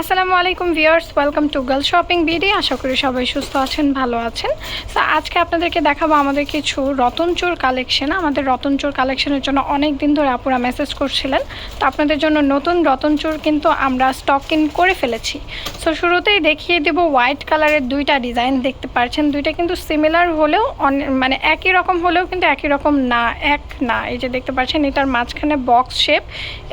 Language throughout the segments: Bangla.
আসসালামু আলাইকুম viewers, welcome to girl shopping BD. আশা করি সবাই সুস্থ আছেন, ভালো আছেন। তো আজকে আপনাদেরকে দেখাবো আমাদের কিছু রতনচোর কালেকশন। আমাদের রতনচোর কালেকশনের জন্য অনেক দিন ধরে আপুরা মেসেজ করছিলেন। তো আপনাদের জন্য নতুন রতনচোর কিন্তু আমরা স্টক ইন করে ফেলেছি। সো শুরুতেই দেখিয়ে দেব হোয়াইট কালারের দুইটা ডিজাইন দেখতে পাচ্ছেন দুইটা কিন্তু সিমিলার হলেও মানে একই রকম হলেও কিন্তু একই রকম না, এক না। এই যে দেখতে পাচ্ছেন, এটার মাঝখানে বক্স শেপ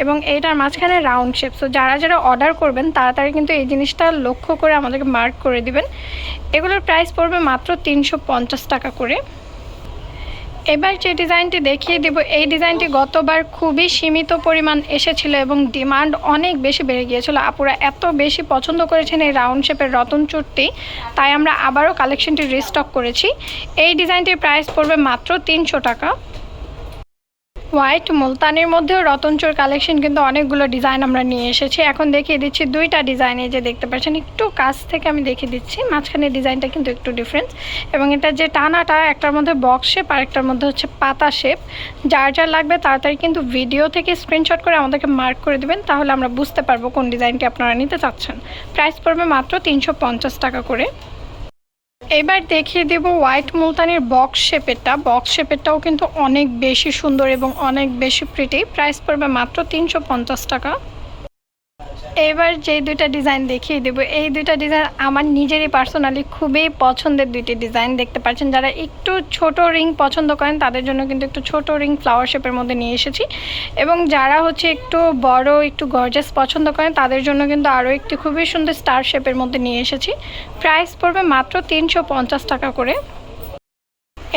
এবং এইটার মাঝখানে রাউন্ড শেপ সো যারা যারা অর্ডার করবেন তাড়াতাড়ি কিন্তু এই জিনিসটা লক্ষ্য করে আমাদেরকে মার্ক করে দিবেন। এগুলোর প্রাইস পড়বে মাত্র তিনশো পঞ্চাশ টাকা করে। এবার যে ডিজাইনটি দেখিয়ে দেব, এই ডিজাইনটি গতবার খুবই সীমিত পরিমাণ এসেছিল এবং ডিমান্ড অনেক বেশি বেড়ে গিয়েছিল। আপুরা এত বেশি পছন্দ করেছেন এই রাউন্ড শেপের রতন চুটটি তাই আমরা আবারও কালেকশনটি রিস্টক করেছি। এই ডিজাইনটির প্রাইস পড়বে মাত্র তিনশো টাকা। হোয়াইট মুলতানির মধ্যেও রতনচোর কালেকশন কিন্তু অনেকগুলো ডিজাইন আমরা নিয়ে এসেছি। এখন দেখিয়ে দিচ্ছি দুইটা ডিজাইন যে দেখতে পাচ্ছেন, একটু কাছ থেকে আমি দেখিয়ে দিচ্ছি। মাঝখানে ডিজাইনটা কিন্তু একটু ডিফারেন্স এবং এটা যে টানাটা, একটার মধ্যে বক্স শেপ আর একটার মধ্যে হচ্ছে পাতা শেপ যার যার লাগবে তাড়াতাড়ি কিন্তু ভিডিও থেকে স্ক্রিনশট করে আমাদেরকে মার্ক করে দেবেন, তাহলে আমরা বুঝতে পারব কোন ডিজাইনটি আপনারা নিতে চাচ্ছেন। প্রাইস পড়বে মাত্র তিনশো পঞ্চাশ টাকা করে। এবার দেখিয়ে দেব হোয়াইট মুলতানির বক্স শেপেরটা। বক্স শেপেরটাও কিন্তু অনেক বেশি সুন্দর এবং অনেক বেশি প্রিটি প্রাইস পড়বে মাত্র তিনশো পঞ্চাশ টাকা। এবার যে দুইটা ডিজাইন দেখিয়ে দেব, এই দুইটা ডিজাইন আমার নিজেরই পার্সোনালি খুবই পছন্দের দুইটি ডিজাইন দেখতে পাচ্ছেন। যারা একটু ছোট রিং পছন্দ করেন, তাদের জন্য কিন্তু একটু ছোট রিং ফ্লাওয়ার শেপের মধ্যে নিয়ে এসেছি। এবং যারা হচ্ছে একটু বড়, একটু গর্জাস পছন্দ করেন, তাদের জন্য কিন্তু আরও একটি খুবই সুন্দর স্টার শেপের মধ্যে নিয়ে এসেছি। প্রাইস পড়বে মাত্র তিনশো পঞ্চাশ টাকা করে।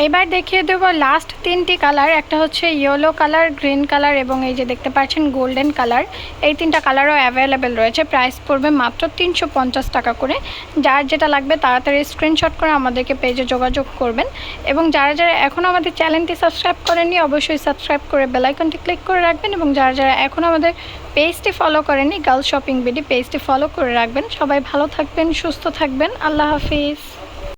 এবার দেখিয়ে দেবো লাস্ট তিনটি কালার একটা হচ্ছে ইয়েলো কালার গ্রিন কালার এবং এই যে দেখতে পাচ্ছেন গোল্ডেন কালার এই তিনটা কালারও অ্যাভেলেবেল রয়েছে প্রাইস পড়বে মাত্র তিনশো পঞ্চাশ টাকা করে। যার যেটা লাগবে তাড়াতাড়ি স্ক্রিনশট করে আমাদেরকে পেজে যোগাযোগ করবেন। এবং যারা যারা এখনও আমাদের চ্যানেলটি সাবস্ক্রাইব করেননি, অবশ্যই সাবস্ক্রাইব করে বেলাইকনটি ক্লিক করে রাখবেন এবং যারা যারা এখনও আমাদের পেজটি ফলো করেনি গার্লস শপিং বিডি পেজটি ফলো করে রাখবেন। সবাই ভালো থাকবেন, সুস্থ থাকবেন। আল্লাহ হাফিজ।